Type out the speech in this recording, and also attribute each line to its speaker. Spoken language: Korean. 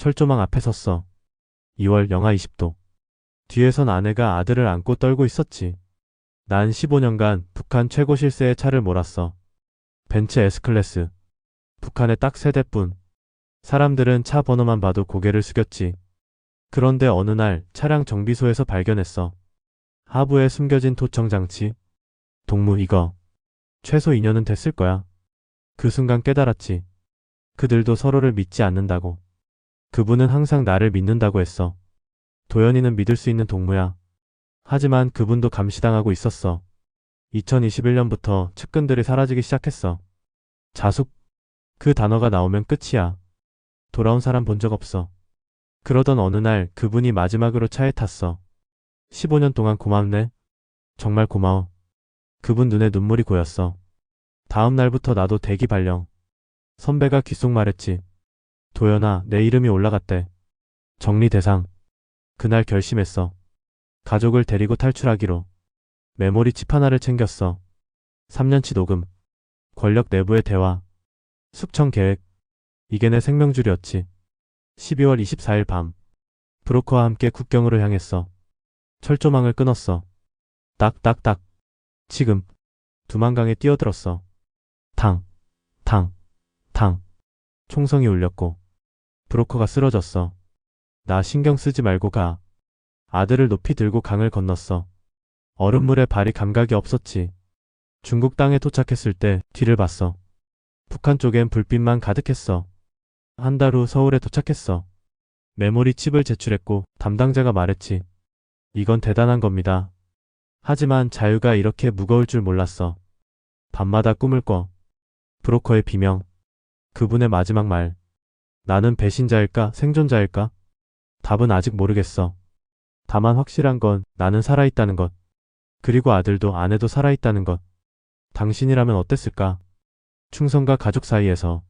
Speaker 1: 철조망 앞에 섰어. 2월 영하 20도. 뒤에선 아내가 아들을 안고 떨고 있었지. 난 15년간 북한 최고 실세의 차를 몰았어. 벤츠 S클래스. 북한에 딱 세 대뿐. 사람들은 차 번호만 봐도 고개를 숙였지. 그런데 어느 날 차량 정비소에서 발견했어. 하부에 숨겨진 토청 장치. 동무 이거. 최소 2년은 됐을 거야. 그 순간 깨달았지. 그들도 서로를 믿지 않는다고. 그분은 항상 나를 믿는다고 했어. 도연이는 믿을 수 있는 동무야. 하지만 그분도 감시당하고 있었어. 2021년부터 측근들이 사라지기 시작했어. 자숙. 그 단어가 나오면 끝이야. 돌아온 사람 본 적 없어. 그러던 어느 날 그분이 마지막으로 차에 탔어. 15년 동안 고맙네. 정말 고마워. 그분 눈에 눈물이 고였어. 다음 날부터 나도 대기 발령. 선배가 귓속 말했지. 도연아, 내 이름이 올라갔대. 정리 대상. 그날 결심했어. 가족을 데리고 탈출하기로. 메모리 칩 하나를 챙겼어. 3년치 녹음. 권력 내부의 대화. 숙청 계획. 이게 내 생명줄이었지. 12월 24일 밤. 브로커와 함께 국경으로 향했어. 철조망을 끊었어. 딱딱딱. 지금. 두만강에 뛰어들었어. 탕, 탕, 탕. 총성이 울렸고. 브로커가 쓰러졌어. 나 신경 쓰지 말고 가. 아들을 높이 들고 강을 건넜어. 얼음물에 발이 감각이 없었지. 중국 땅에 도착했을 때 뒤를 봤어. 북한 쪽엔 불빛만 가득했어. 한 달 후 서울에 도착했어. 메모리 칩을 제출했고 담당자가 말했지. 이건 대단한 겁니다. 하지만 자유가 이렇게 무거울 줄 몰랐어. 밤마다 꿈을 꿔. 브로커의 비명. 그분의 마지막 말. 나는 배신자일까 생존자일까? 답은 아직 모르겠어. 다만 확실한 건 나는 살아있다는 것. 그리고 아들도 아내도 살아있다는 것. 당신이라면 어땠을까? 충성과 가족 사이에서